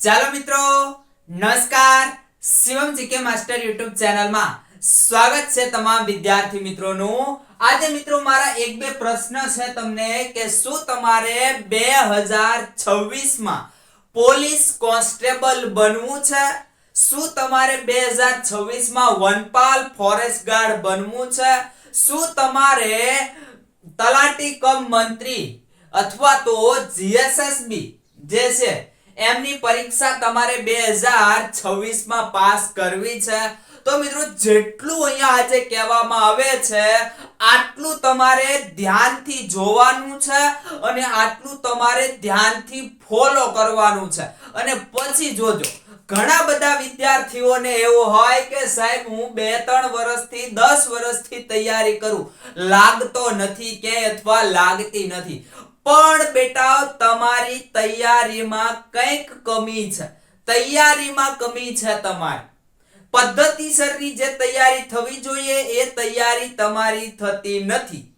ચાલો મિત્રો, નમસ્કાર. શિવમ જીકે માસ્ટર યુટ્યુબ ચેનલમાં સ્વાગત છે તમામ વિદ્યાર્થી મિત્રોનું. આજે મિત્રો મારા એક બે પ્રશ્ન છે તમને કે શું તમારે બે હજાર છવ્વીસમાં પોલીસ કોન્સ્ટેબલ બનવું છે? શું તમારે બે હજાર છવ્વીસમાં વનપાલ ફોરેસ્ટ ગાર્ડ બનવું છે? શું તમારે તલાટી કમ મંત્રી અથવા તો જીએસએસબી જે છે એમની પરીક્ષા તમારે 2026 માં પાસ કરવી છે. તો મિત્રો, જેટલું અહીંયા આજે કહેવામાં આવે છે, આટલું તમારે ધ્યાનથી જોવાનું છે અને આટલું તમારે ધ્યાનથી ફોલો કરવાનું છે. અને પછી જોજો, ઘણા બધા વિદ્યાર્થીઓને એવું હોય કે સાહેબ, હું બે ત્રણ વર્ષથી, દસ વર્ષથી તૈયારી કરું. લાગતો નથી કે અથવા લાગતી નથી. પણ બેટા, તમારી તૈયારીમાં કંઈક કમી છે. તૈયારીમાં કમી છે તમારી. પદ્ધતિસરની જે તૈયારી થવી જોઈએ, એ તૈયારી તમારી થતી નથી.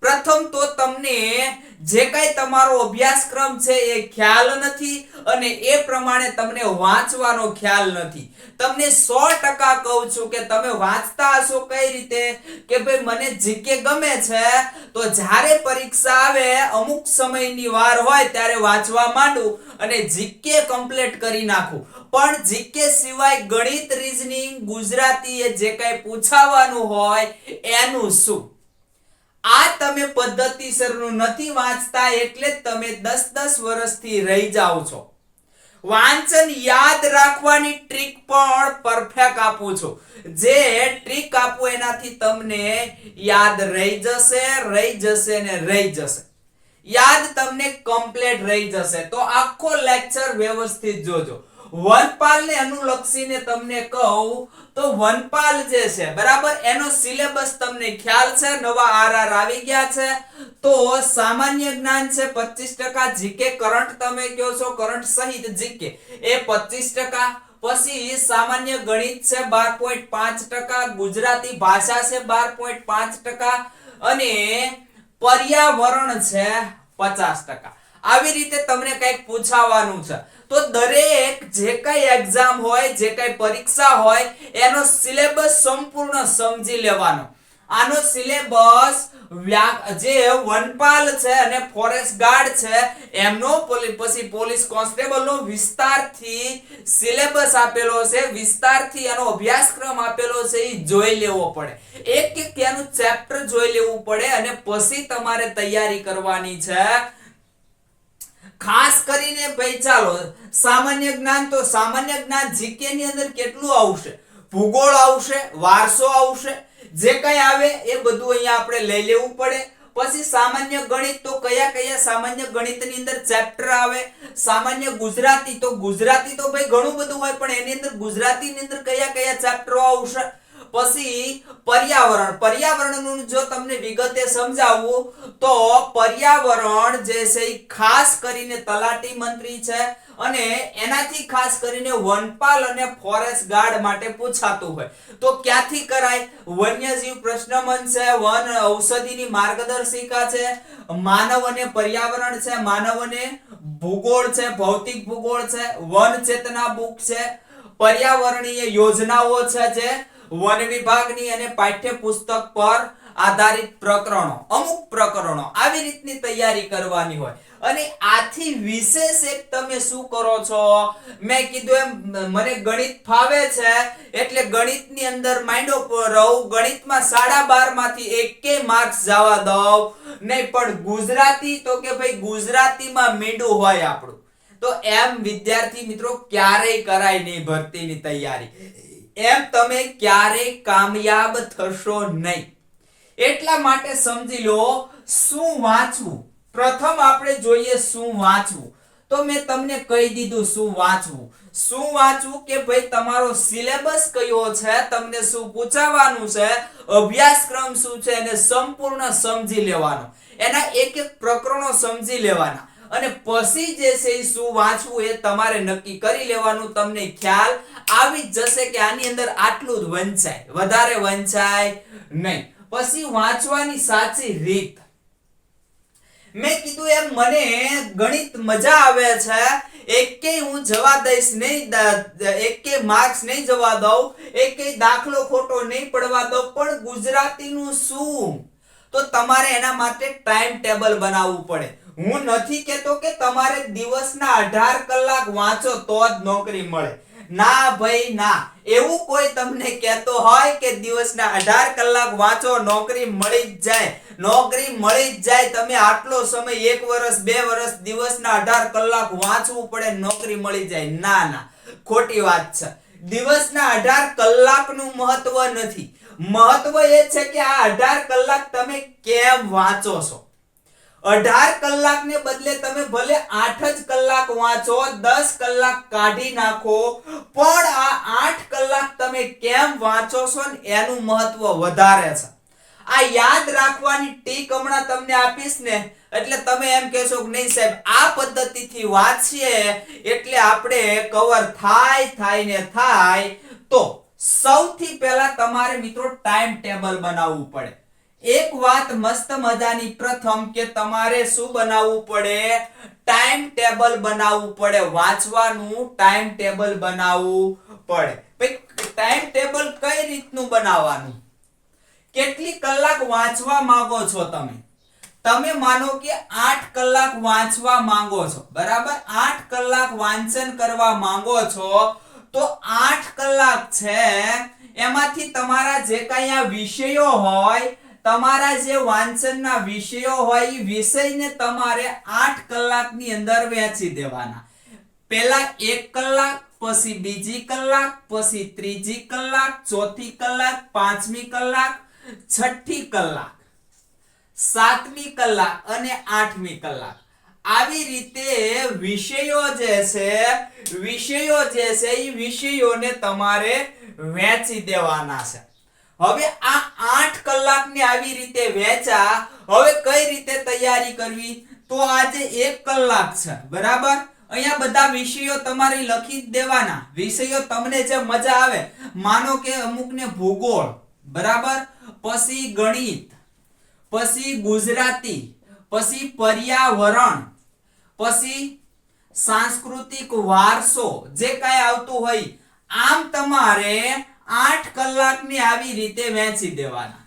પ્રથમ તો તમને જે કઈ તમારો અભ્યાસક્રમ છે એ ખ્યાલ નથી અને એ પ્રમાણે તમને વાંચવાનો ખ્યાલ નથી. તમને સો ટકા કહું છું કે તમે વાંચતા હશો કઈ રીતે? કે ભાઈ મને જીકે ગમે છે, તો જ્યારે પરીક્ષા આવે, અમુક સમયની વાર હોય ત્યારે વાંચવા માંડું અને જીકે કમ્પ્લીટ કરી નાખું. પણ જીકે સિવાય ગણિત રીઝનિંગ ગુજરાતી એ જે કઈ પૂછાવાનું હોય એનું શું? આ તમે પદ્ધતિસરનું નથી વાંચતા એટલે તમે 10 10 વર્ષથી રહી જાઓ છો. વાંચન યાદ રાખવાની ટ્રીક પણ પરફેક્ટ આપું છું. જે ટ્રીક આપું એનાથી તમને યાદ રહી જશે રહી જશે ને રહી જશે. યાદ તમને કમ્પ્લીટ રહી જશે. તો આખો લેક્ચર વ્યવસ્થિત જોજો. વનપાલને અનુલક્ષીને તમને કહું તો વનપાલ જે છે, બરાબર? એનો સિલેબસ તમને ખ્યાલ છે, નવા આરઆર આવી ગયા છે. તો સામાન્ય જ્ઞાન છે 25% જીકે કરંટ તમે કહો છો, કરંટ સહિત જીકે. એ 25% પછી સામાન્ય ગણિત છે 12.5% ગુજરાતી ભાષા છે 12.5% અને પર્યાવરણ છે 50% આવી રીતે તમને કંઈક પૂછાવાનું છે. તો દરેક જે કઈ એક્ઝામ હોય, જે કઈ પરીક્ષા હોય, એનો સિલેબસ સંપૂર્ણ સમજી લેવાનો. આનો સિલેબસ જે વનપાલ છે અને ફોરેસ્ટ ગાર્ડ છે, એમનો પછી પોલીસ કોન્સ્ટેબલનો વિસ્તારથી સિલેબસ આપેલો છે, વિસ્તારથી એનો અભ્યાસક્રમ આપેલો છે એ જોઈ લેવો પડે. એક એક એનું ચેપ્ટર જોઈ લેવું પડે અને પછી તમારે તૈયારી કરવાની છે. ખાસ કરીને ભાઈ ચાલો, સામાન્ય જ્ઞાન તો સામાન્ય જ્ઞાન જીકે ની અંદર કેટલું આવશે? ભૂગોળ આવશે, વારસો આવશે, જે કઈ આવે એ બધું અહીંયા આપણે લઈ લેવું પડે. પછી સામાન્ય ગણિત તો કયા કયા સામાન્ય ગણિતની અંદર ચેપ્ટર આવે? સામાન્ય ગુજરાતી તો ગુજરાતી તો ભાઈ ઘણું બધું હોય, પણ એની અંદર ગુજરાતીની અંદર કયા કયા ચેપ્ટરો આવશે? પછી પર્યાવરણ. પર્યાવરણનું જો તમને વિગતે સમજાવવું તો પર્યાવરણ જે છે ખાસ કરીને તલાટી મંત્રી છે અને એનાથી ખાસ કરીને વનપાલ અને ફોરેસ્ટ ગાર્ડ માટે પૂછાતું હોય. તો ક્યાંથી કરાય? વન્યજીવ પ્રશ્નમન છે, વન ઔષધિની માર્ગદર્શિકા છે, માનવ અને પર્યાવરણ છે, માનવ અને ભૂગોળ છે, ભૌતિક ભૂગોળ છે, વન ચેતના બુક છે, પર્યાવરણીય યોજનાઓ છે જે વન વિભાગની અને પાઠ્યપુસ્તક પર આધારિત પ્રકરણો, અમુક પ્રકરણો આવી રીતની તૈયારી કરવાની હોય. અને આથી વિશેષ એક તમે શું કરો છો? મેં કીધું એમ, મને ગણિત ફાવે છે, એટલે ગણિતની અંદર માઇન્ડો રહું, ગણિતમાં સાડા બારમાંથી એકે માર્ક્સ જવા દઉં. નહીં પણ ગુજરાતી, તો કે ભાઈ ગુજરાતીમાં મીંડું હોય આપણું. તો એમ વિદ્યાર્થી મિત્રો ક્યારેય કરાય નહીં ભરતીની તૈયારી. એમ તમે ક્યારેય કામયાબ થશો નહીં. એટલા માટે સમજી લો, શું વાંચવું? પ્રથમ આપણે જોઈએ શું વાંચવું. તો મેં તમને કહી દીધું શું વાંચવું. શું વાંચવું કે ભાઈ તમારો સિલેબસ કયો છે, તમને શું પૂછાવાનું છે, અભ્યાસક્રમ શું છે, એને સંપૂર્ણ સમજી લેવાનો. એના એક એક પ્રકરણો સમજી લેવાના. અને પછી જે છે શું વાંચવું એ તમારે નક્કી કરી લેવાનું, તમને ખ્યાલ આવી જ જશે કે આની અંદર આટલું જ વંચાય. વધારે વંચાય નહીં. પછી વાંચવાની સાચી રીત. મેં કીધું એમ, મને ગણિત મજા આવે છે. એકે હું જવા દઈશ નહીં એકે માર્ક્સ નહીં જવા દઉં એકેય દાખલો ખોટો નહીં પડવા દઉં. પણ ગુજરાતીનું શું? તો તમારે એના માટે ટાઈમ ટેબલ બનાવવું પડે. હું નથી કેતો કે તમારે દિવસના અઢાર કલાક વાંચો તો જ નોકરી મળે. ના ભાઈ, ના. એવું કોઈ તમને કહેતો હોય કે દિવસના અઢાર કલાક વાંચો, નોકરી મળી જ જાય. નોકરી મળી જ જાય, તમે આટલો સમય એક વર્ષ બે વર્ષ દિવસના અઢાર કલાક વાંચવું પડે, નોકરી મળી જાય. ના ના. ખોટી વાત છે. દિવસના અઢાર કલાકનું મહત્વ નથી. મહત્વ એ છે કે આ અઢાર કલાક તમે કેમ વાંચો છો? અઢાર કલાકને બદલે તમે ભલે આઠ જ કલાક વાંચો, દસ કલાક કાઢી નાખો, પણ આ આઠ કલાક તમે કેમ વાંચો છો એનું મહત્વ વધારે છે. આ યાદ રાખવાની ટીક હમણાં તમને આપીશ ને, એટલે તમે એમ કહેશો કે નહીં સાહેબ, આ પદ્ધતિથી વાંચીએ એટલે આપણે કવર થાય થાય ને થાય. તો સૌથી પહેલા તમારે મિત્રો ટાઈમ ટેબલ બનાવવું પડે. એક વાત મસ્ત મજાની. પ્રથમ કે તમારે શું બનાવવું પડે? ટાઈમ ટેબલ બનાવવું પડે. વાંચવાનું ટાઈમ ટેબલ બનાવવું પડે. ટાઈમ ટેબલ કઈ રીતનું બનાવવાનું? કેટલી કલાક વાંચવા માંગો છો તમે? તમે માનો કે આઠ કલાક વાંચવા માંગો છો. બરાબર? આઠ કલાક વાંચન કરવા માંગો છો, તો આઠ કલાક છે, એમાંથી તમારા જે કઈ આ વિષયો હોય તમારા જે વાંચનના વિષયો હોય એ વિષયને તમારે આઠ કલાકની અંદર વહેંચી દેવાના. પહેલા એક કલાક, પછી બીજી કલાક, પછી ત્રીજી કલાક, ચોથી કલાક, પાંચમી કલાક, છઠ્ઠી કલાક, સાતમી કલાક અને આઠમી કલાક. આવી રીતે વિષયો જે છે, વિષયો જે છે એ વિષયોને તમારે વહેંચી દેવાના છે. હવે આ આઠ કલાકને આવી રીતે વહેંચા, હવે કઈ રીતે તૈયારી કરવી? તો આજે એક કલાક છે, બરાબર? અહીંયા બધા વિષયો તમારે લખી દેવાના. વિષયો તમને જે મજા આવે, માનો કે અમુકને ભૂગોળ, બરાબર? પછી ગણિત, પછી ગુજરાતી, પછી પર્યાવરણ, પછી સાંસ્કૃતિક વારસો, જે કાંઈ આવતું હોય, આમ તમારે આઠ કલાકની આવી રીતે વહેંચી દેવાના.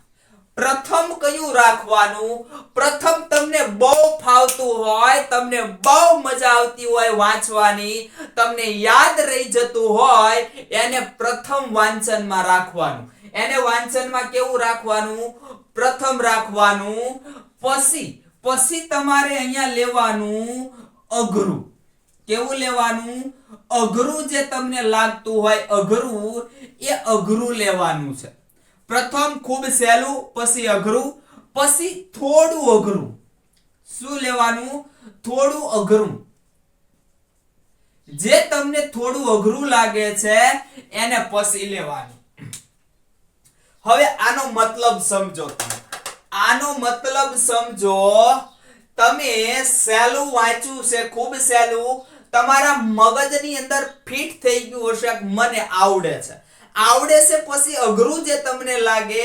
પ્રથમ કયું રાખવાનું? પ્રથમ તમને બહુ ફાવતું હોય, તમને બહુ મજા આવતી હોય વાંચવાની, તમને યાદ રહી જતું હોય, એને પ્રથમ વાંચનમાં રાખવાનું. એને વાંચનમાં કેવું રાખવાનું? પ્રથમ રાખવાનું પછી પછી તમારે અહીંયા લેવાનું અઘરું. કેવું લેવાનું? અઘરું જે તમને લાગતું હોય, અઘરું એ અઘરું લેવાનું છે. પ્રથમ ખૂબ સહેલું, પછી અઘરું, પછી થોડું અઘરું. શું લેવાનું? થોડું અઘરું. જે તમને થોડું અઘરું લાગે છે, એને પછી લેવાનું. હવે આનો મતલબ સમજો આનો મતલબ સમજો, તમે સહેલું વાંચ્યું છે, ખૂબ સહેલું, તમારા મગજની અંદર ફિટ થઈ ગયું હશે મને આવડે છે. આવડે છે પછી અઘરું જે તમને લાગે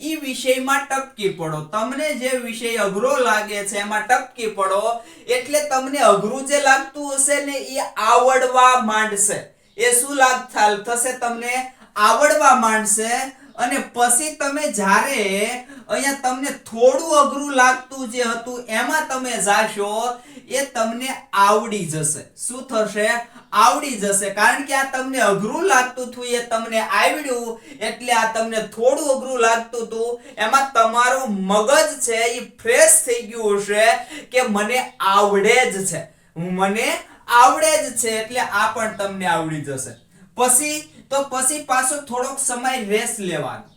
એ વિષયમાં ટપકી પડો. તમને જે વિષય અઘરો લાગે છે, એમાં ટપકી પડો. એટલે તમને અઘરું જે લાગતું હશે ને એ આવડવા માંડશે. એ શું લાગ થશે તમને આવડવા માંડશે અને પછી તમે જ્યારે અહીંયા તમને થોડું અઘરું લાગતું જે હતું, એમાં તમે જાશો, એ તમને આવડી જશે. શું થશે? આવડી જશે. કારણ કે આ તમને અઘરું લાગતું હતું, એ તમને આવડ્યું, એટલે આ તમને થોડું અઘરું લાગતું હતું. એમાં તમારું મગજ છે એ ફ્રેશ થઈ ગયું હશે કે મને આવડે જ છે. મને આવડે જ છે, એટલે આ પણ તમને આવડી જશે. પછી તો પછી પાછો થોડોક સમય રેસ્ટ લેવાનો.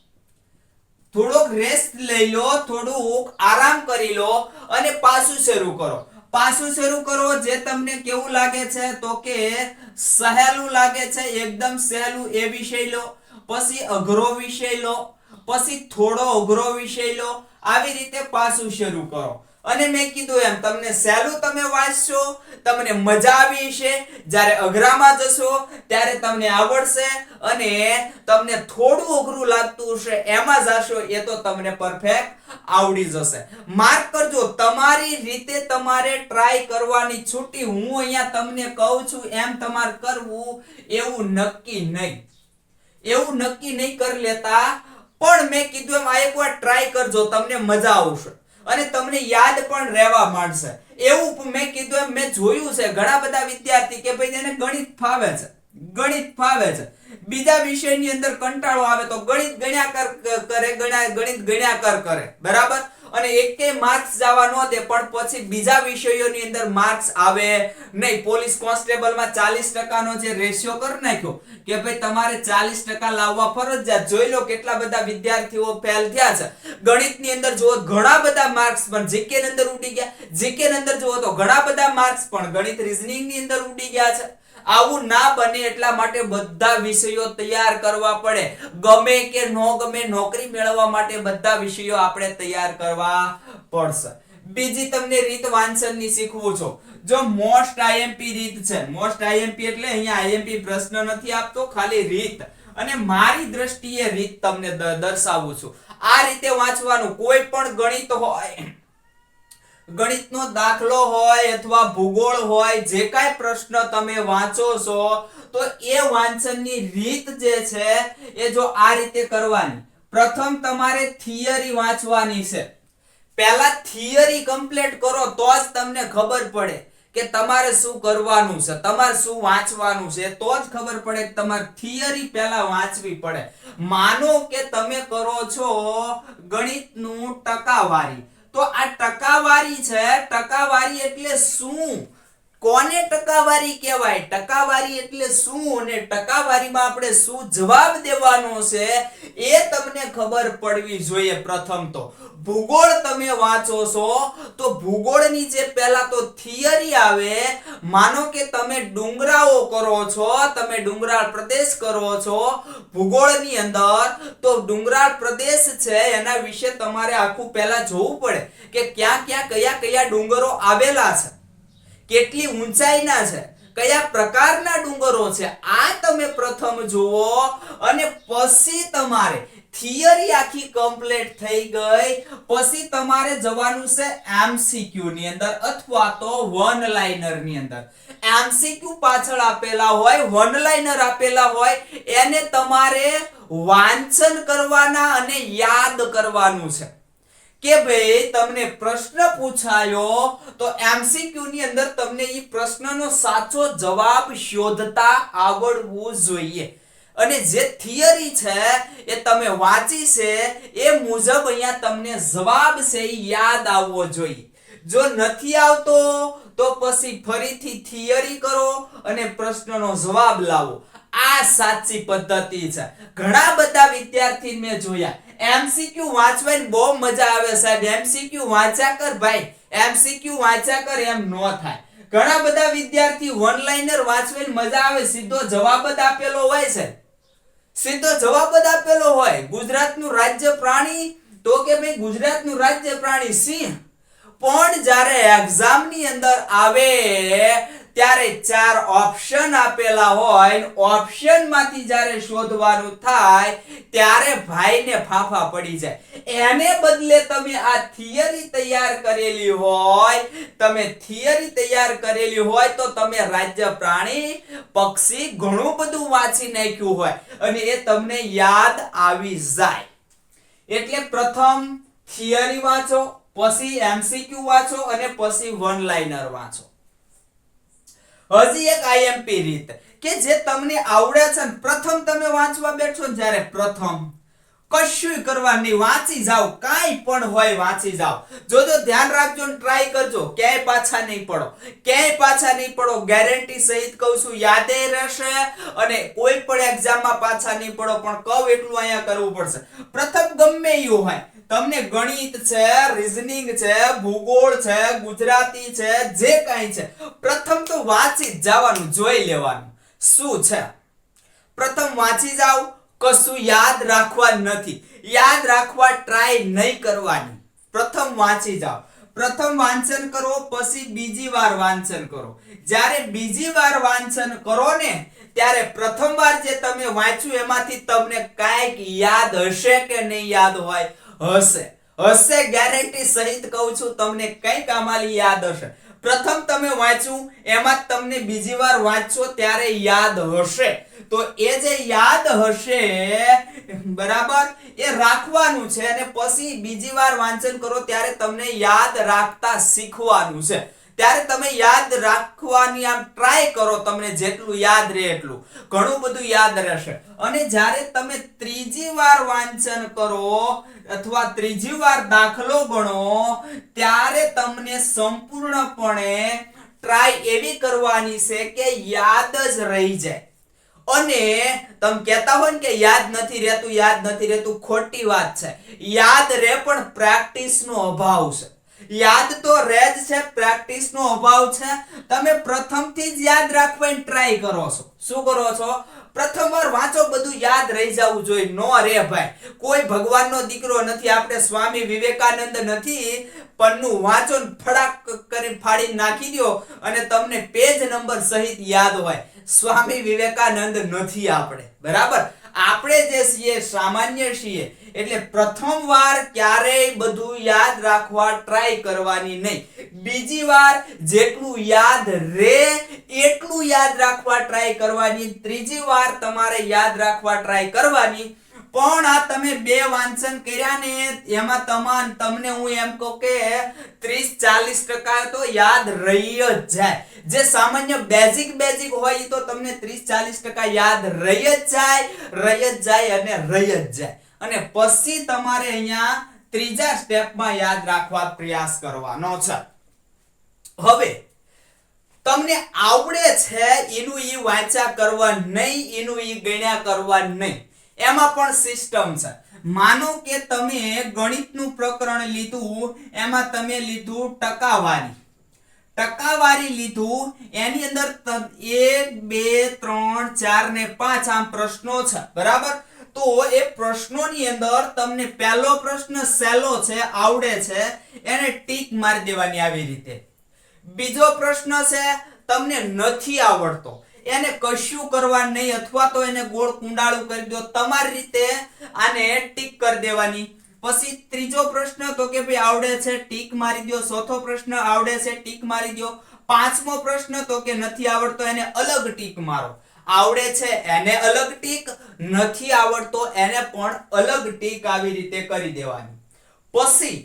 થોડોક રેસ્ટ લઈ લો થોડુંક આરામ કરી લો અને પાછું શરૂ કરો. પાછું શરૂ કરો જે તમને કેવું લાગે છે તો કે સહેલું લાગે છે, એકદમ સહેલું એ વિષય લો, પછી અઘરો વિષય લો, પછી થોડો અઘરો વિષય લો, આવી રીતે પાછું શરૂ કરો. અને મેં કીધું એમ, તમને સહેલું તમે વાંચશો, તમને મજા આવી છે જ્યારે અઘરામાં જશો, ત્યારે તમને આવડશે અને તમને થોડું અઘરું લાગતું હશે, એમાં જશો, એ તો તમને પરફેક્ટ આવડી જશે. માર્ક કરજો, તમારી રીતે તમારે ટ્રાય કરવાની છૂટી, હું અહીંયા તમને કહું છું, એમ તમારે કરવું એવું નક્કી નહીં. એવું નક્કી નહીં કરી લેતા, પણ મેં કીધું એમ, આ એકવાર ટ્રાય કરજો, તમને મજા આવશે. અને તમને યાદ પણ રહેવા માંડશે. એવું મેં કીધું એમ, મેં જોયું છે ઘણા બધા વિદ્યાર્થી કે ભાઈ એને ગણિત ફાવે છે. ગણિત ફાવે છે. બીજા વિષયની અંદર કંટાળો આવે તો ગણિત ગણ્યા કરે ગણિત ગણ્યા કર. બરાબર? અને એકે માર્ક્સ જવા ન દે, પણ પછી બીજા વિષયોની અંદર માર્ક્સ આવે નહીં. પોલીસ કોન્સ્ટેબલમાં ચાલીસ ટકાનો જે રેશિયો કરી નાખ્યો, કે ભાઈ તમારે ચાલીસ ટકા લાવવા ફરજિયાત. જોઈ લો કેટલા બધા વિદ્યાર્થીઓ ફેલ થયા છે. ગણિતની અંદર જુઓ ઘણા બધા માર્ક્સ પણ જીકે અંદર ઉડી ગયા. જીકે અંદર જુઓ તો ઘણા બધા માર્ક્સ પણ ગણિત રિઝનિંગની અંદર ઉડી ગયા છે. આવું ના બને એટલા માટે બધા વિષયો તૈયાર કરવા પડે. ગમે કે નો ગમે નોકરી મેળવવા માટે બધા વિષયો આપણે તૈયાર કરવા પડશે. બીજી તમને રીત વાંચનની શીખવું છો. જો મોસ્ટ આઈએમપી રીત છે મોસ્ટ આઈએમપી એટલે અહીંયા આઈએમપી પ્રશ્ન નથી આપતો, ખાલી રીત. અને મારી દ્રષ્ટિએ રીત તમને દર્શાવું છું. આ રીતે વાંચવાનું કોઈ પણ ગણિત હોય ગણિતનો દાખલો હોય અથવા ભૂગોળ હોય, જે કાંઈ પ્રશ્ન તમે વાંચો છો, તો એ વાંચનની રીત જે છે, એ જો આ રીતે કરવાની. પ્રથમ તમારે થિયરી વાંચવાની છે. પહેલા થિયરી કમ્પ્લીટ કરો, તો જ તમને ખબર પડે કે તમારે શું કરવાનું છે, તમારે શું વાંચવાનું છે, તો જ ખબર પડે કે તમારે થિયરી પહેલા વાંચવી પડે. માનો કે તમે કરો છો ગણિતનું ટકાવારી. તો આ ટકાવારી છે. ટકાવારી એટલે શું? કોને ટકાવારી કહેવાય? ટકાવારી એટલે શું? અને ટકાવારીમાં આપણે શું જવાબ દેવાનો છે એ તમને ખબર પડવી જોઈએ પ્રથમ તો. ભૂગોળ તમે વાંચો છો, તો ભૂગોળની જે પહેલા તો થિયરી આવે, માનો કે તમે ડુંગરાઓ કરો છો, તમે ડુંગરાળ પ્રદેશ કરો છો, ભૂગોળની અંદર તો ડુંગરાળ પ્રદેશ છે, એના વિશે તમારે આખું પહેલા જોવું પડે કે ક્યાં ક્યાં કયા કયા ડુંગરો આવેલા છે. કેટલી ઊંચાઈના છે, કયા પ્રકારના ડુંગરો છે, આ તમે પ્રથમ જુઓ અને પછી તમારે થિયરી આખી કમ્પ્લીટ થઈ ગઈ, પછી તમારે જવાનું છે એમસીક્યુ ની અંદર અથવા તો વન લાઇનરની અંદર. એમસીક્યુ પાછળ આપેલા હોય વન લાઇનર આપેલા હોય, એને તમારે વાંચન કરવાના અને યાદ કરવાનું છે. કે ભાઈ તમને પ્રશ્ન પૂછાયો, તો એમસીક્યુ ની અંદર તમને એ પ્રશ્નનો સાચો જવાબ શોધતા આવડવું જોઈએ. અને જે થિયરી છે, એ તમે વાંચી છે, એ મુજબ અહીંયા તમને જવાબ છે યાદ આવવો જોઈએ. જો નથી આવતો, તો પછી ફરીથી થિયરી કરો અને પ્રશ્નનો જવાબ લાવો. આ સાચી પદ્ધતિ છે. ઘણા બધા વિદ્યાર્થી મેં જોયા. એમસીક્યુ વાંચવાની બહુ મજા આવે સાહેબ. એમસીક્યુ વાંચ્યા કર ભાઈ. એમસીક્યુ વાંચ્યા કર એમ ન થાય. ઘણા બધા વિદ્યાર્થી વન લાઇનર વાંચવાની મજા આવે, સીધો જવાબ જ આપેલો હોય છે સીધો જવાબ જ આપેલો હોય. ગુજરાતનું રાજ્ય પ્રાણી, તો કે ભાઈ ગુજરાતનું રાજ્ય પ્રાણી સિંહ. પણ જ્યારે એક્ઝામની અંદર આવે ત્યારે ચાર ઓપ્શન આપેલા હોય ઓપ્શનમાંથી જ્યારે શોધવાનું થાય, ત્યારે ભાઈને ફાફા પડી જાય. એને બદલે તમે આ થિયરી તૈયાર કરેલી હોય, તમે થિયરી તૈયાર કરેલી હોય, તો તમે રાજ્ય પ્રાણી, પક્ષી ઘણું બધું વાંચી નાખ્યું હોય અને એ તમને યાદ આવી જાય. એટલે પ્રથમ થિયરી વાંચો, પછી એમસીક્યુ વાંચો અને પછી વન લાઇનર વાંચો. હજી એક આઈએમપી રીત, કે જે તમને આવડે છે પ્રથમ તમે વાંચવા બેઠો જ્યારે પ્રથમ. કશું કરવાની વાંચી જાઓ, કાંઈ પણ હોય વાંચી જાઓ. જોજો ધ્યાન રાખજો ને ટ્રાય કરજો, ક્યાંય પાછા નહીં પડો. ક્યાંય પાછા નહીં પડો ગેરંટી સહિત કહું છું, યાદે રહેશે અને કોઈ પણ એક્ઝામમાં પાછા નહીં પડો, પણ કવ એટલું અહીંયા કરવું પડશે. પ્રથમ ગમે એ હોય. તમને ગણિત છે રીઝનિંગ છે, ભૂગોળ છે, ગુજરાતી છે, જે કાંઈ છે. પ્રથમ તો વાંચી જવાનું, જોઈ લેવાનું. શું છે? પ્રથમ વાંચી જાવ કશું યાદ રાખવા નથી. યાદ રાખવા ટ્રાય નહીં કરવાની. પ્રથમ વાંચી જાઓ. પ્રથમ વાંચન કરો, પછી બીજી વાર વાંચન કરો. જ્યારે બીજી વાર વાંચન કરો ને, ત્યારે પ્રથમ વાર જે તમે વાંચ્યું એમાંથી તમને કાંઈક યાદ હશે કે નહીં યાદ હોય? હશે. હશે ગેરંટી સહિત કહું છું, તમને કંઈક આમાંથી યાદ હશે. પ્રથમ તમે વાંચ્યું એમાં તમને બીજી વાર વાંચશો ત્યારે યાદ હશે. તો એ જે યાદ હશે, બરાબર, એ રાખવાનું છે અને પછી બીજી વાર વાંચન કરો ત્યારે તમને યાદ રાખતા શીખવાનું છે. ત્યારે તમે યાદ રાખવાની આમ ટ્રાય કરો તમને જેટલું યાદ રહે એટલું. ઘણું બધું યાદ રહેશે. અને જ્યારે તમે ત્રીજી વાર વાંચન કરો અથવા ત્રીજી વાર દાખલો ગણો, ત્યારે તમને સંપૂર્ણપણે ટ્રાય એવી કરવાની છે કે યાદ જ રહી જાય. અને તમે કહેતા હોય ને કે યાદ નથી રહેતું, યાદ નથી રહેતું, ખોટી વાત છે. યાદ રહે પણ પ્રેક્ટિસ નો અભાવ છે. યાદ તો રહે જ છે પ્રેક્ટિસ નો અભાવ છે. તમે પ્રથમથી જ યાદ રાખવાની ટ્રાય કરો છો. શું કરો છો? પ્રથમ વાર વાંચો, બધું યાદ રહી જવું જોઈએ. નો રે ભાઈ. કોઈ ભગવાનનો દીકરો નથી, આપણે સ્વામી વિવેકાનંદ નથી, પન્નું વાંચો ફડાક કરી ફાડી નાખી દો અને તમને પેજ નંબર સહિત યાદ હોય. સ્વામી વિવેકાનંદ નથી આપણે. બરાબર? આપણે જે છીએ સામાન્ય છીએ. એટલે પ્રથમ વાર ક્યારેય બધું યાદ રાખવા ટ્રાય કરવાની નહીં. બીજી વાર જેટલું યાદ રે, એટલું યાદ રાખવા ટ્રાય કરવાની. ત્રીજી વાર તમારે યાદ રાખવા ટ્રાય કરવાની. પણ આ તમે બે વાંચન કર્યા ને, એમાં તમામ તમને હું એમ કહું કે 30 40 ટકા તો યાદ રહી જ જાય. જે સામાન્ય બેઝિક બેઝિક હોય તો તમને 30 40 ટકા યાદ રહી જ જાય, રહી જ જાય અને રહી જ જાય. અને પછી તમારે અહીંયા ત્રીજા સ્ટેપમાં યાદ રાખવા પ્રયાસ કરવાનો છે. હવે, તમને આવડે છે એનું ઈ વાંચા કરવા નહીં, એનું ઈ ગણ્યા કરવા નહીં. એમાં પણ સિસ્ટમ છે. માનો કે તમે ગણિતનું પ્રકરણ લીધું, એમાં તમે લીધું ટકાવારી. ટકાવારી લીધું, એની અંદર એક, બે, ત્રણ, ચાર ને પાંચ આમ પ્રશ્નો છે. બરાબર? તો એ પ્રશ્નોની અંદર તમને પહેલો પ્રશ્ન સહેલો છે, આવડે છે, એને ટીક મારી દેવાની આવી રીતે. બીજો પ્રશ્ન છે, તમને નથી આવડતો. એને કશું કરવા નહીં અથવા તો એને ગોળ કુંડાળું કરી દો. તમારી રીતે આને ટીક કરી દેવાની. પછી ત્રીજો પ્રશ્ન તો કે ભાઈ આવડે છે ટીક મારી દો. ચોથો પ્રશ્ન આવડે છે ટીક મારી દો. પાંચમો પ્રશ્ન તો કે નથી આવડતો એને અલગ ટીક મારો. આવડે છે એને અલગ ટીક, નથી આવડતો એને પણ અલગ ટીક આવી રીતે કરી દેવાની. પછી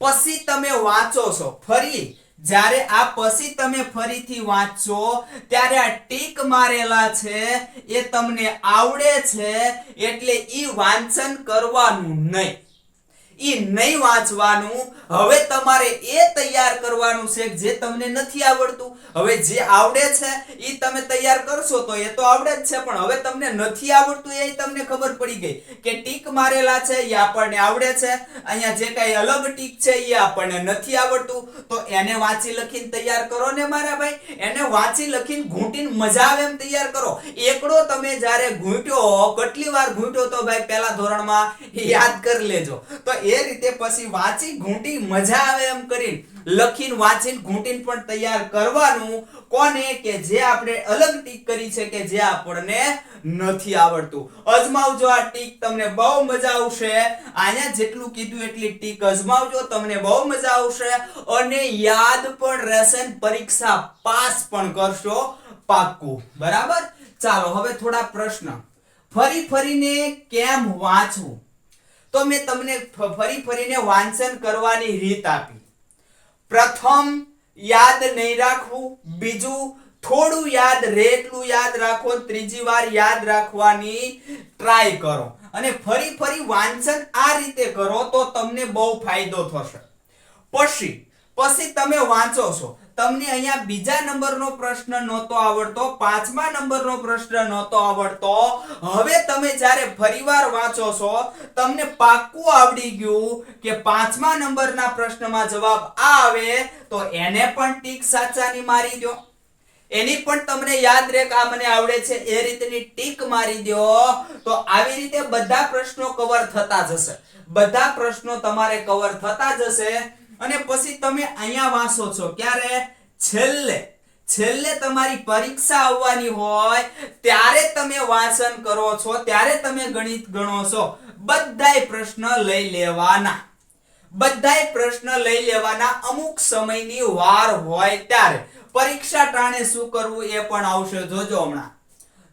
પછી તમે વાંચો છો. ફરી જ્યારે આ પછી તમે ફરીથી વાંચો, ત્યારે આ ટીક મારેલા છે, એ તમને આવડે છે, એટલે ઈ વાંચન કરવાનું નહીં. ઈ નહીં વાંચવાનું. હવે તમારે એ તૈયાર કરવાનું છે જે તમને નથી આવડતું. હવે જે આવડે છે એ તમે તૈયાર કરશો તો એ તો આવડે જ છે, પણ હવે તમને નથી આવડતું એ તમને ખબર પડી ગઈ કે ટીક મારેલા છે એ આપણને આવડે છે. અહીંયા જે કઈ અલગ ટીક છે એ આપણને નથી આવડતું. તો એને વાંચી લખીને તૈયાર કરો ને મારા ભાઈ. એને વાંચી લખીને ઘૂંટીને મજા આવે એમ તૈયાર કરો. એકડો તમે જ્યારે ઘૂંટ્યો, કેટલી વાર ઘૂંટ્યો તો ભાઈ, પહેલા ધોરણમાં યાદ કરી લેજો. તો એ રીતે પછી વાંચી, ઘૂંટી, મજા આવે એમ કરીને લખીને, વાંચીને, ઘૂંટીને પણ તૈયાર કરવાનું કોને કે જે આપણે અલગ ટીક કરી છે કે જે આપણને નથી આવડતું. અજમાવજો આ ટીક, તમને બહુ મજા આવશે. આયા જેટલું કીધું એટલી ટીક અજમાવજો, તમને બહુ મજા આવશે. અને યાદ પણ રહેશે પરીક્ષા પાસ પણ કરશો પાક્કું. બરાબર? ચાલો, હવે થોડા પ્રશ્ન. ફરી ફરીને કેમ વાંચવું? તો મેં તમને ફરી ફરીને વાંચન કરવાની રીત આપી. પ્રથમ, યાદ નહીં રાખવું. બીજું, થોડું યાદ રહે એટલું યાદ રાખો. ત્રીજી વાર યાદ રાખવાની ટ્રાય કરો. અને ફરી ફરી વાંચન આ રીતે કરો તો તમને બહુ ફાયદો થશે. પછી પછી તમે વાંચો છો. તમને અહીંયા બીજા નંબરનો પ્રશ્ન નહોતો આવડતો, પાંચમા નંબરનો પ્રશ્ન નહોતો આવડતો. હવે તમે જ્યારે ફરીવાર વાંચો છો, તમને પાક્કું આવડી ગયું કે પાંચમા નંબરના પ્રશ્નમાં જવાબ આ આવે, તો એને પણ ટીક સાચાની મારી દો એની પણ તમને યાદ રહે કે આ મને આવડે છે, એ રીતની ટીક મારી દો તો આવી રીતે બધા પ્રશ્નો કવર થતા જશે. બધા પ્રશ્નો તમારે કવર થતા જશે. અને પછી તમે અહીંયા વાંચો છો. ક્યારે? છેલ્લે. છેલ્લે તમારી પરીક્ષા આવવાની હોય, ત્યારે તમે વાંચન કરો છો, ત્યારે તમે ગણિત ગણો છો. બધાય પ્રશ્ન લઈ લેવાના. બધાય પ્રશ્ન લઈ લેવાના અમુક સમયની વાર હોય ત્યારે. પરીક્ષા ટાણે શું કરવું એ પણ આવશે. જોજો હમણાં.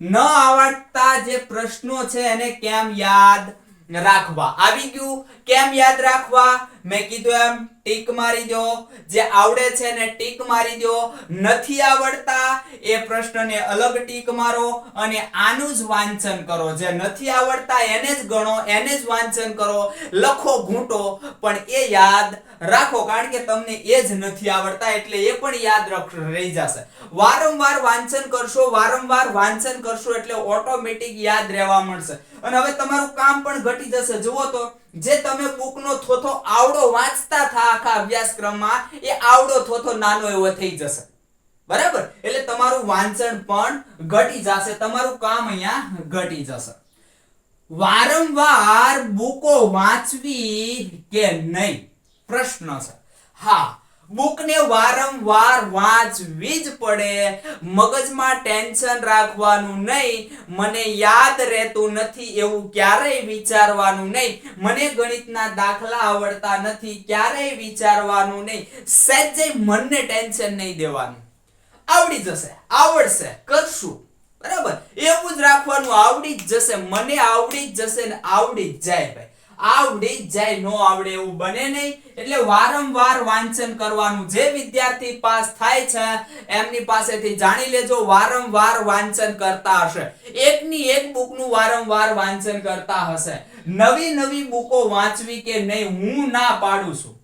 ન આવડતા જે પ્રશ્નો છે એને કેમ યાદ રાખવા? આવી ગયું? કેમ યાદ રાખવા? મેં કીધું એમ, ટીક મારી દો. જે આવડે છે ને ટીક મારી દો. નથી આવડતા એ પ્રશ્નને અલગ ટીક મારો અને આનું જ વાંચન કરો. જે નથી આવડતા એને જ ગણો, એને જ વાંચન કરો. લખો ઘૂંટો, પણ એ યાદ રાખો, કારણ કે તમને એ જ નથી આવડતા, એટલે એ પણ યાદ રહી જશે. વારંવાર વાંચન કરશો, વારંવાર વાંચન કરશો, એટલે ઓટોમેટિક યાદ રહેવા મળશે. અને હવે તમારું કામ પણ ઘટી જશે. જુઓ તો જે તમે બુકનો થોથો આવડો વાંચતા થા આખા અભ્યાસક્રમમાં, એ આવડો થોથો નાનો એવો થઈ જશે. બરાબર? એટલે તમારું વાંચન પણ ઘટી જશે, તમારું કામ અહીંયા ઘટી જશે. વારંવાર બુકો વાંચવી કે નહીં? પ્રશ્ન છે. હા બુકને વારંવાર વાંચવી જ પડે. મગજમાં ટેન્શન રાખવાનું નહીં. મને યાદ રહેતું નથી એવું ક્યારેય વિચારવાનું નહીં. મને ગણિતના દાખલા આવડતા નથી ક્યારેય વિચારવાનું નહીં. સહેજે મનને ટેન્શન નહીં દેવાનું. આવડી જશે, આવડશે, કરશું. બરાબર? એવું જ રાખવાનું, આવડી જ જશે. મને આવડી જ જશે ને આવડી જ જાય ભાઈ. આવડી જ જાય, નો આવડે એવું બને નહીં. એટલે વારંવાર વાંચન કરવાનું જે વિદ્યાર્થી પાસ થાય છે, એમની પાસેથી જાણી લેજો, વારંવાર વાંચન કરતા હશે. એકની એક બુકનું વારંવાર વાંચન કરતા હશે. નવી નવી બુકો વાંચવી કે નહીં, હું ના પાડું છું.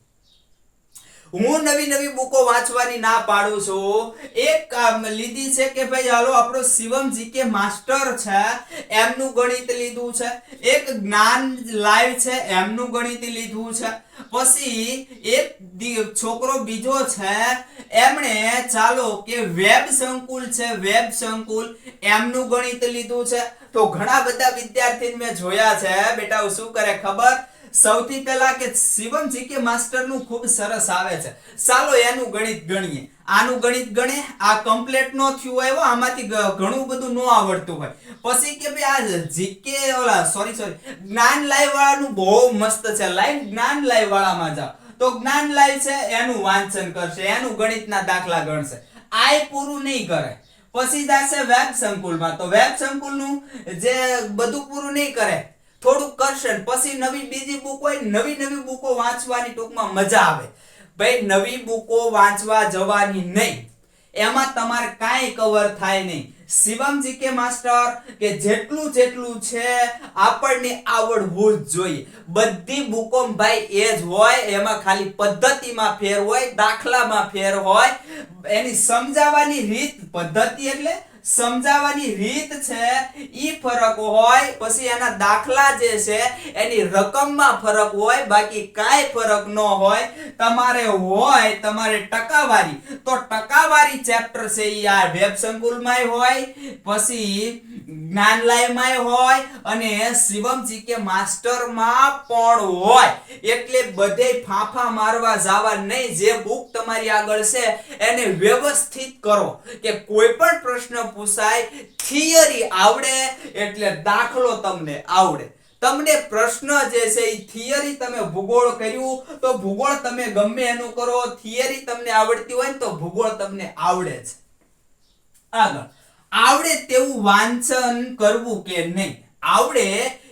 હું નવી નવી બુકો વાંચવાની ના પાડું છું. એક લીધી છે કે ભાઈ હાલો, આપણો શિવમ જીકે માસ્ટર છે, એમનું ગણિત લીધું છે. એક જ્ઞાન લાઈવ છે, એમનું ગણિત લીધું છે. પછી એક છોકરો બીજો છે, એમણે ચાલો કે વેબ સંકુલ છે, વેબ સંકુલ, એમનું ગણિત લીધું છે. તો ઘણા બધા વિદ્યાર્થી મેં જોયા છે. બેટા, શું કરે ખબર? સૌથી પહેલા કે શિવમ જીકે માસ્ટરનું ખૂબ સરસ આવે છે. ચાલો એનું ગણિત ગણીએ. આનું ગણિત ગણે, આ કમ્પ્લેટ નો થયું હોય આમાંથી ઘણું બધું ન આવડતું હોય. પછી કે ભાઈ આ જીકે ઓલા સોરી સોરી જ્ઞાન લાઈવ વાળાનું બહુ મસ્ત છે. લાઈવ જ્ઞાન લાઈવ વાળામાં જાઓ. તો જ્ઞાન લાઈવ છે, એનું વાંચન કરશે, એનું ગણિતના દાખલા ગણશે. આય પૂરું નહીં કરે. પછી જશે વેબ સંકુલમાં. તો વેબ સંકુલનું જે બધું પૂરું નહીં કરે. થોડુંક કરશે પછી નવી બીજી બુક હોય નવી નવી બુકો વાંચવાની ટૂંકમાં મજા આવે. ભાઈ, નવી બુકો વાંચવા જવાની નહીં. એમાં તમારે કાંઈ કવર થાય નહીં. શિવમજી કે, માસ્ટર, કે જેટલું જેટલું છે, આપણને આવડવું જ જોઈએ. બધી બુકો ભાઈ એ જ હોય, એમાં ખાલી પદ્ધતિમાં ફેર હોય, દાખલામાં ફેર હોય. એની સમજાવવાની રીત, પદ્ધતિ એટલે સમજાવવાની રીત છે, ઈ ફરક હોય, પછી એના દાખલા જે છે, એની રકમમાં ફરક હોય, બાકી કાંઈ ફરક ન હોય, તમારે હોય, તમારે ટકાવારી. તો ટકાવારી ચેપ્ટર છે ઈ આ વેબ સંકુલમાંય હોય, પછી જ્ઞાનલાયમાંય હોય, અને શિવમજી કે માસ્ટરમાં પણ હોય. એટલે બધે ફાંફા મારવા જાવા નહીં, જે બુક તમારી આગળ છે, એને વ્યવસ્થિત કરો. કે કોઈ પણ પ્રશ્ન પૂછાય, થિયરી આવડે એટલે દાખલો તમને આવડે. તમને પ્રશ્ન જે છે એ થિયરી તમે ભૂગોળ કર્યું, તો ભૂગોળ તમે ગમે એનું કરો, થિયરી તમને આવડતી હોય તો ભૂગોળ તમને આવડે છે આગળ, આવડે તેવું વાંચન કરવું કે નહીં? આવડે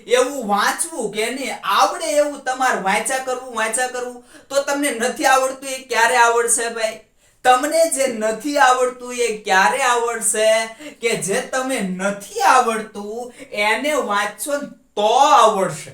એવું વાંચવું કે નહીં? આવડે એવું તમારે વાંચા કરવું વાંચા કરવું. તો તમને નથી આવડતું એ ક્યારે આવડશે ભાઈ? તમને જે નથી આવડતું એ ક્યારે આવડશે? કે જે તમે નથી આવડતું, એને વાંચો તો આવડશે.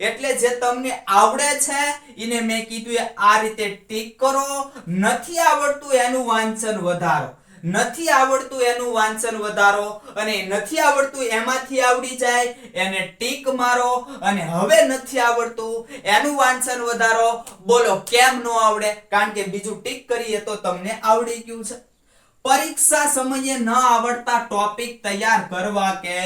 એટલે જે તમને આવડે છે, એને મેં કીધું આ રીતે ટીક કરો. નથી આવડતું, એનું વાંચન વધારો. નથી આવડતું એનું વાંચન વધારો અને નથી આવડતું એમાંથી આવડી જાય, એને ટીક મારો અને હવે નથી આવડતું એનું વાંચન વધારો. બોલો, કેમ ન આવડે? કારણ કે બીજું ટીક કરીએ તો તમને આવડી ગયું છે. પરીક્ષા સમયે ન આવડતા ટોપિક તૈયાર કરવા કે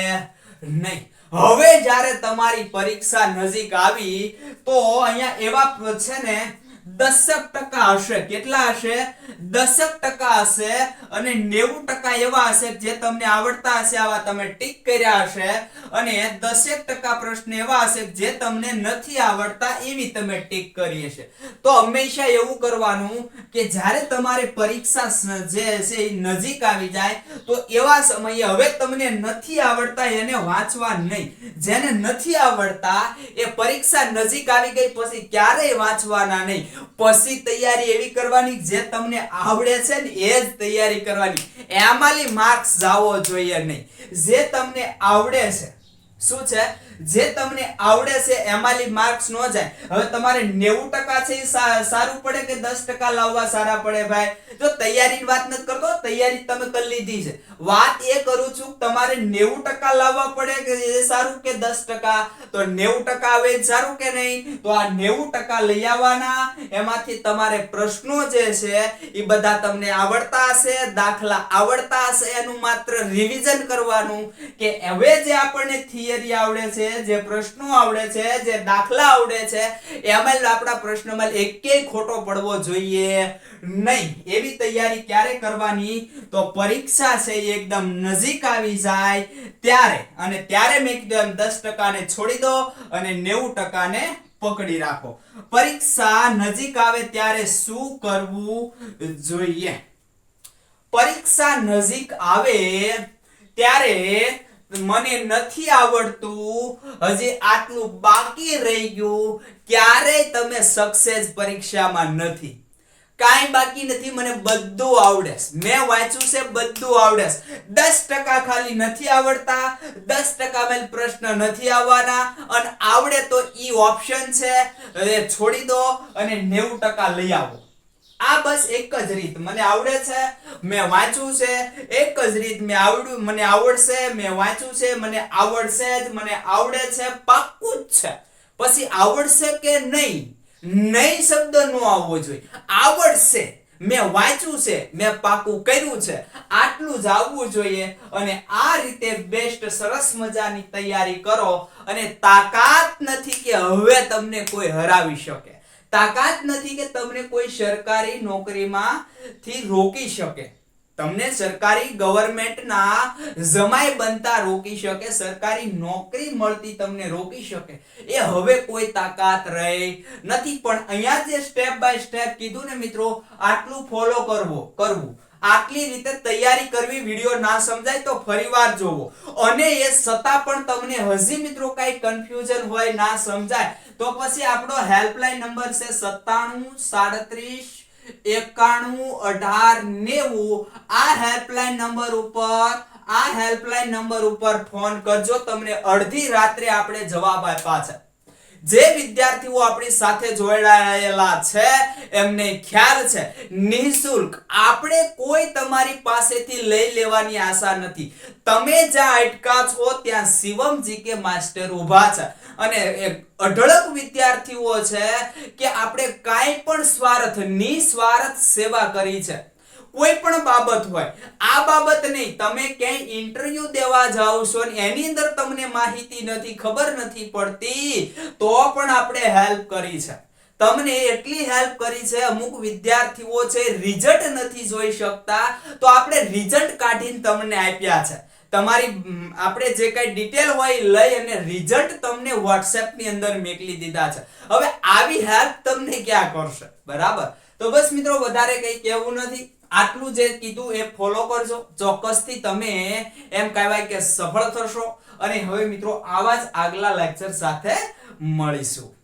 નહીં? હવે જ્યારે તમારી પરીક્ષા નજીક આવી, તો અહીંયા એવા છે ને દસક ટકા હશે. કેટલા હશે? દસક ટકા હશે અને નેવું ટકા એવા હશે જે તમને આવડતા હશે, આવા તમે ટીક કર્યા હશે. અને દસેક ટકા પ્રશ્ન એવા હશે જે તમને નથી આવડતા એવી તમે ટીક કરી હશે. તો હંમેશા એવું કરવાનું કે જ્યારે તમારે પરીક્ષા જે છે એ નજીક આવી જાય, તો એવા સમયે હવે તમને નથી આવડતા એને વાંચવા નહીં. જેને નથી આવડતા એ પરીક્ષા નજીક આવી ગઈ, પછી ક્યારેય વાંચવાના નહીં. પછી તૈયારી એવી કરવાની જે તમને આવડે છે ને, એ જ તૈયારી કરવાની. એમાંલી માર્ક્સ જાવો જોઈએ નહીં. જે તમને આવડે છે શું છે? જે તમને આવડે છે એમાંલી માર્ક્સ ન જાય. હવે તમારે 90% છે એ સારું પડે કે 10% લાવવા સારા પડે ભાઈ? જો તૈયારીની વાત નથી કરતો, તૈયારી તમે કરી લીધી છે. વાત એ કરું છું, તમારે 90% લાવવા પડે કે સારું કે 10% તો 90% આવે સારું કે નહીં? તો આ 90% લઈ આવવાના. એમાંથી તમારે પ્રશ્નો જે છે, એ બધા તમને આવડતા હશે, દાખલા આવડતા હશે એનું માત્ર રિવિઝન કરવાનું કે હવે જે આપણને થિયરી આવડે છે, જે પ્રશ્નો આવડે છે, જે દાખલા આવડે છે એમાં આપણા પ્રશ્નમાં એકેય ખોટો પડવો જોઈએ નહીં. એવી તૈયારી ક્યારે કરવાની? તો પરીક્ષા છે એકદમ નજીક આવી જાય ત્યારે. અને ત્યારે મેં કીધું દસ ટકાને છોડી દો અને નેવું ટકાને પકડી રાખો. પરીક્ષા નજીક આવે ત્યારે શું કરવું જોઈએ? પરીક્ષા નજીક આવે ત્યારે મને નથી આવડતું. હજી આટલું બાકી રહી ગયું. ક્યારેય તમે સક્સેસ પરીક્ષામાં નથી. કાંઈ બાકી નથી, મને બધું આવડે મેં વાંચ્યું છે, બધું આવડે દસ ટકા ખાલી નથી આવડતા, દસ ટકા મેલ પ્રશ્ન નથી આવવાના. અને આવડે તો ઈ ઓપ્શન છે. છોડી દો અને નેવું ટકા લઈ આવો. આ બસ એક જ રીત. મને આવડે છે, મેં વાંચ્યું છે, એક જ રીત મેં આવડ્યું મને આવડશે, મેં વાંચ્યું છે, મને આવડશે જ, મને આવડે છે, પાક્કું જ છે. પછી આવડશે કે નહીં? નહીં શબ્દ નો આવવો જોઈએ. આવડશે. મેં વાંચ્યું છે, મેં પાકું કર્યું છે. આટલું જ આવવું જોઈએ અને આ રીતે બેસ્ટ સરસ મજાની તૈયારી કરો અને તાકાત નથી કે હવે તમને કોઈ હરાવી શકે. તાકાત નથી કે તમને કોઈ સરકારી નોકરીમાં થી રોકી શકે. તમને સરકારી ગવર્મેન્ટના જમાઈ બનતા રોકી શકે, સરકારી નોકરી મળતી તમને રોકી શકે. એ હવે કોઈ તાકાત રહે નથી. પણ અહીંયા જે સ્ટેપ બાય સ્ટેપ કીધું ને મિત્રો, આટલું ફોલો કરવો, કરવું. આટલી રીતે તૈયારી કરવી વીડિયો ના સમજાય તો ફરીવાર જોવો. અને એ છતાં પણ તમને હજી મિત્રો કઈ કન્ફ્યુઝન હોય, ના સમજાય, તો પછી આપણો હેલ્પલાઇન નંબર છે સત્તાણું, સાડત્રીસ, એકાણું, અઢાર, નેવું. આ હેલ્પલાઇન નંબર ઉપર, આ હેલ્પલાઇન નંબર ઉપર ફોન કરજો, તમને અડધી રાત્રે આપણે જવાબ આપ્યા છે. જે વિદ્યાર્થીઓ આપણી સાથે જોડાયેલા છે, એમને ખ્યાલ છે. નિઃશુલ્ક. આપણે કોઈ તમારી પાસેથી લઈ લેવાની આશા નથી. તમે જ્યાં અટકા છો, ત્યાં શિવમજી કે માસ્ટર ઊભા છે. અને અઢળક વિદ્યાર્થીઓ છે કે આપણે કાંઈ પણ સ્વાર્થ, નિસ્વાર્થ સેવા કરી છે. કોઈ પણ બાબત હોય, આ બાબત નહીં. તમે ક્યાંય ઇન્ટરવ્યુ દેવા જાઓ છો ને એની અંદર તમને માહિતી નથી, ખબર નથી પડતી, તો પણ આપણે હેલ્પ કરી છે. તમને એટલી હેલ્પ કરી છે, અમુક વિદ્યાર્થીઓ છે રિઝલ્ટ નથી જોઈ શકતા, તો આપણે રિઝલ્ટ કાઢીને તમને આપ્યા છે. તમારી આપણે જે કઈ ડિટેલ હોય લઈ અને રિઝલ્ટ તમને WhatsApp ની અંદર મેકલી દીધા છે. હવે આવી હેલ્પ તમને ક્યાં કરશે? બરાબર? તો બસ મિત્રો, વધારે કઈ કહેવું નથી. આટલું જે કીધું એ ફોલો કરજો. ચોક્કસથી તમે એમ કહેવાય કે સફળ થશો. અને હવે મિત્રો આવા જ આગલા લેક્ચર સાથે મળીશું.